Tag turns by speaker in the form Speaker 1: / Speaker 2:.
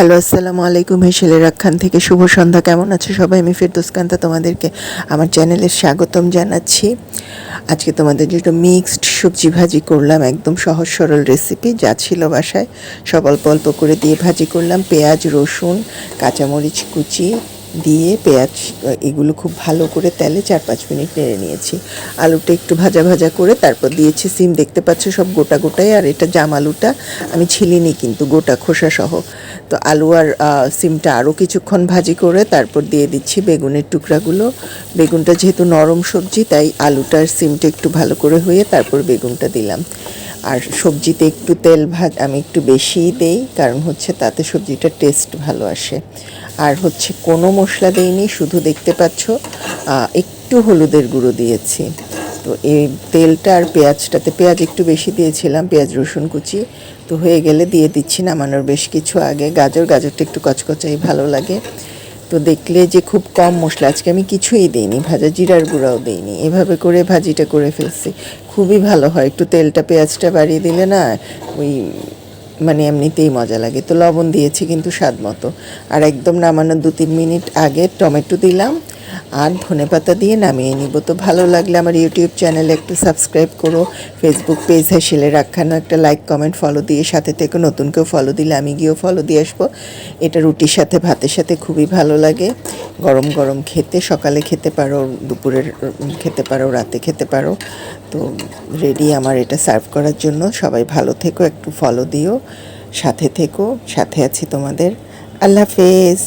Speaker 1: Hello, আসসালামু আলাইকুম হেসেলের রাখান থেকে শুভ সন্ধ্যা। কেমন আছে সবাই? আমি ফেরদোস কান্তা তোমাদেরকে আমার চ্যানেলে স্বাগতম জানাচ্ছি। আজকে তোমাদের জন্য মিক্সড সবজি ভাজি করলাম, একদম সহজ সরল রেসিপি যা ছিল বাসায়। সব অল্প অল্প করে দিয়ে ভাজি করলাম। পেঁয়াজ, রসুন, কাঁচামরিচ কুচি দিয়ে পেঁয়াজ এগুলো খুব ভালো করে তেলে চার পাঁচ মিনিট নেড়ে নিয়েছি। আলুটা একটু ভাজা ভাজা করে তারপর দিয়েছি সিম, দেখতে পাচ্ছ সব গোটা গোটাই, আর এটা জাম আলুটা আমি ছিলিনি কিন্তু, গোটা খোসা সহ। তো আলু আর সিমটা আরও কিছুক্ষণ ভাজি করে তারপর দিয়ে দিচ্ছি বেগুনের টুকরাগুলো। বেগুনটা যেহেতু নরম সবজি, তাই আলুটা আর সিমটা একটু ভালো করে হয়ে তারপর বেগুনটা দিলাম। আর সবজিতে একটু তেল ভাজ, আমি একটু বেশিই দেই, কারণ হচ্ছে তাতে সবজিটার টেস্ট ভালো আসে। আর হচ্ছে কোনো মশলা দেইনি, শুধু দেখতে পাচ্ছ একটু হলুদের গুঁড়ো দিয়েছি। তো এই তেলটা আর পেঁয়াজটাতে, পেঁয়াজ একটু বেশি দিয়েছিলাম, পেঁয়াজ, রসুন কুচি, তো হয়ে গেলে দিয়ে দিচ্ছি নামানোর বেশ কিছু আগে। গাজর, গাজরটা একটু কচকচাই ভালো লাগে। তো দেখলে যে খুব কম মশলা, আজকে আমি কিছুই দিইনি, ভাজা জিরার গুঁড়াও দিইনি। এভাবে করে ভাজিটা করে ফেলছি, খুবই ভালো হয়। একটু তেলটা, পেঁয়াজটা বাড়িয়ে দিলে না, ওই মানে এমনিতেই মজা লাগে। তো লবণ দিয়েছি কিন্তু স্বাদ মতো। আর একদম নামানোর দু তিন মিনিট আগে টমেটো দিলাম আর ধনে পাতা দিয়ে নামিয়ে নিব। তো ভালো লাগলে আমার ইউটিউব চ্যানেলে একটু সাবস্ক্রাইব করো। ফেসবুক পেজ হ্যাসিলে রাখানো একটা লাইক, কমেন্ট ফলো দিয়ে সাথে থেকে। নতুন কেউ ফলো দিলে আমি গিয়েও ফলো দিয়ে আসব। এটা রুটির সাথে, ভাতের সাথে খুবই ভালো লাগে। গরম গরম খেতে, সকালে খেতে পারো, দুপুরের খেতে পারো, রাতে খেতে পারো। তো রেডি আমার এটা সার্ভ করার জন্য। সবাই ভালো থেকো, একটু ফলো দিও, সাথে থেকো, সাথে আছি তোমাদের। আল্লাহ হাফেজ।